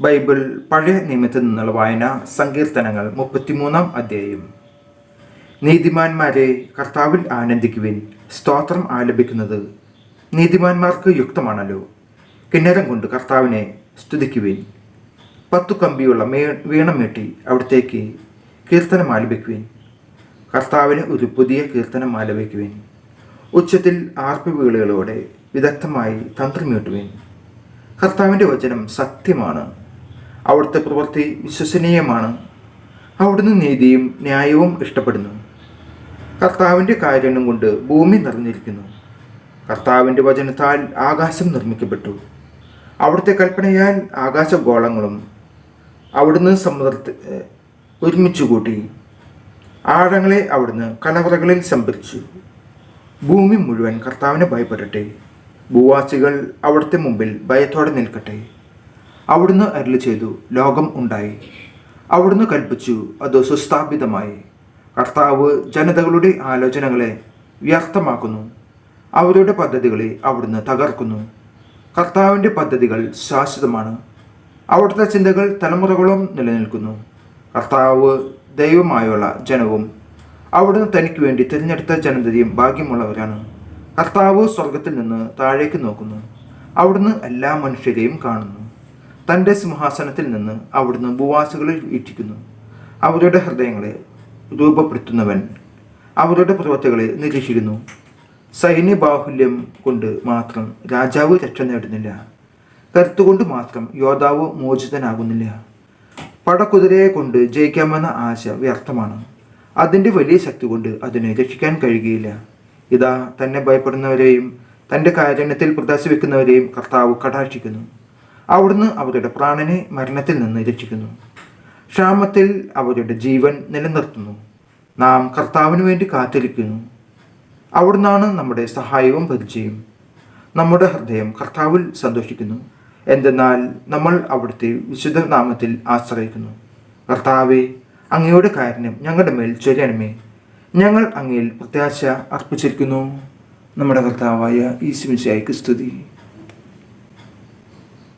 Bible പഴയ നിയമത്തിൽ നിന്നുള്ള വായന സങ്കീർത്തനങ്ങൾ മുപ്പത്തിമൂന്നാം അധ്യായം. നീതിമാന്മാരെ കർത്താവിൽ ആനന്ദിക്കുവിൻ സ്തോത്രം ആലപിക്കുന്നത് നീതിമാന്മാർക്ക് യുക്തമാണല്ലോ. കിന്നരം കൊണ്ട് കർത്താവിനെ സ്തുതിക്കുവിൻ. പത്തു കമ്പിയുള്ള മേ വീണം മീട്ടി അവിടത്തേക്ക് കീർത്തനം ആലപിക്കുവിൻ. കർത്താവിന് ഒരു പുതിയ കീർത്തനം ആലപിക്കുവിൻ. ഉച്ചത്തിൽ ആർപ്പുവീളുകളോടെ വിദഗ്ധമായി തന്ത്രം മീട്ടുവിൻ കർത്താവിന്റെ വചനം സത്യമാണ്. അവിടുത്തെ പ്രവൃത്തി വിശ്വസനീയമാണ്. അവിടുന്ന് നീതിയും ന്യായവും ഇഷ്ടപ്പെടുന്നു. കർത്താവിന്റെ കാര്യങ്ങൾ കൊണ്ട് ഭൂമി നിറഞ്ഞിരിക്കുന്നു. കർത്താവിന്റെ വചനത്താൽ ആകാശം നിർമ്മിക്കപ്പെട്ടു. അവിടുത്തെ കൽപ്പനയാൽ ആകാശഗോളങ്ങളും അവിടുന്ന് സമുദ്രത്തെ ഒരുമിച്ച് കൂട്ടി. ആഴങ്ങളെ അവിടുന്ന് കലവറകളിൽ സംഭരിച്ചു. ഭൂമി മുഴുവൻ കർത്താവിനെ ഭയപ്പെടട്ടെ. ഭൂവാസികൾ അവിടുത്തെ മുമ്പിൽ ഭയത്തോടെ നിൽക്കട്ടെ. അവിടുന്ന് അരുളി ചെയ്തു ലോകം ഉണ്ടായി. അവിടുന്ന് കൽപ്പിച്ചു അത് സുസ്ഥാപിതമായി. കർത്താവ് ജനതകളുടെ ആലോചനകളെ വ്യർത്ഥമാക്കുന്നു. അവരുടെ പദ്ധതികളെ അവിടുന്ന് തകർക്കുന്നു. കർത്താവിന്റെ പദ്ധതികൾ ശാശ്വതമാണ്. അവിടുത്തെ ചിന്തകൾ തലമുറകളും നിലനിൽക്കുന്നു. കർത്താവ് ദൈവമായുള്ള ജനവും അവിടുന്ന് തനിക്ക് വേണ്ടി തിരഞ്ഞെടുത്ത ജനതയും ഭാഗ്യമുള്ളവരാണ്. കർത്താവ് സ്വർഗത്തിൽ നിന്ന് താഴേക്ക് നോക്കുന്നു. അവിടുന്ന് എല്ലാ മനുഷ്യരെയും കാണുന്നു. തന്റെ സിംഹാസനത്തിൽ നിന്ന് അവിടുന്ന് ഭൂവാസികളിൽ വീക്ഷിക്കുന്നു അവരുടെ ഹൃദയങ്ങളെ രൂപപ്പെടുത്തുന്നവൻ അവരുടെ പ്രവൃത്തികളെ നിരീക്ഷിക്കുന്നു. സൈന്യബാഹുല്യം കൊണ്ട് മാത്രം രാജാവ് രക്ഷ നേടുന്നില്ല. കരുത്തുകൊണ്ട് മാത്രം യോദ്ധാവ് മോചിതനാകുന്നില്ല. പടക്കുതിരയെ കൊണ്ട് ജയിക്കാമെന്ന ആശ വ്യർത്ഥമാണ്. അതിന്റെ വലിയ ശക്തി കൊണ്ട് അതിനെ രക്ഷിക്കാൻ കഴിയുകയില്ല. ഇതാ തന്നെ ഭയപ്പെടുന്നവരെയും തന്റെ കാരുണ്യത്തിൽ പ്രദർശിപ്പിക്കുന്നവരെയും കർത്താവ് കടാക്ഷിക്കുന്നു. അവിടുന്ന് അവരുടെ പ്രാണനെ മരണത്തിൽ നിന്ന് രക്ഷിക്കുന്നു. ക്ഷാമത്തിൽ അവരുടെ ജീവൻ നിലനിർത്തുന്നു. നാം കർത്താവിന് വേണ്ടി കാത്തിരിക്കുന്നു. അവിടുന്നാണ് നമ്മുടെ സഹായവും പരിചയം. നമ്മുടെ ഹൃദയം കർത്താവിൽ സന്തോഷിക്കുന്നു. എന്തെന്നാൽ നമ്മൾ അവിടുത്തെ വിശുദ്ധ നാമത്തിൽ ആശ്രയിക്കുന്നു. കർത്താവെ അങ്ങയുടെ കാരുണ്യം ഞങ്ങളുടെ മേൽ ചൊരിയണമേ. ഞങ്ങൾ അങ്ങയിൽ പ്രത്യാശ അർപ്പിച്ചിരിക്കുന്നു. നമ്മുടെ കർത്താവായ ഈശ്വമിശായിക്ക് സ്തുതി.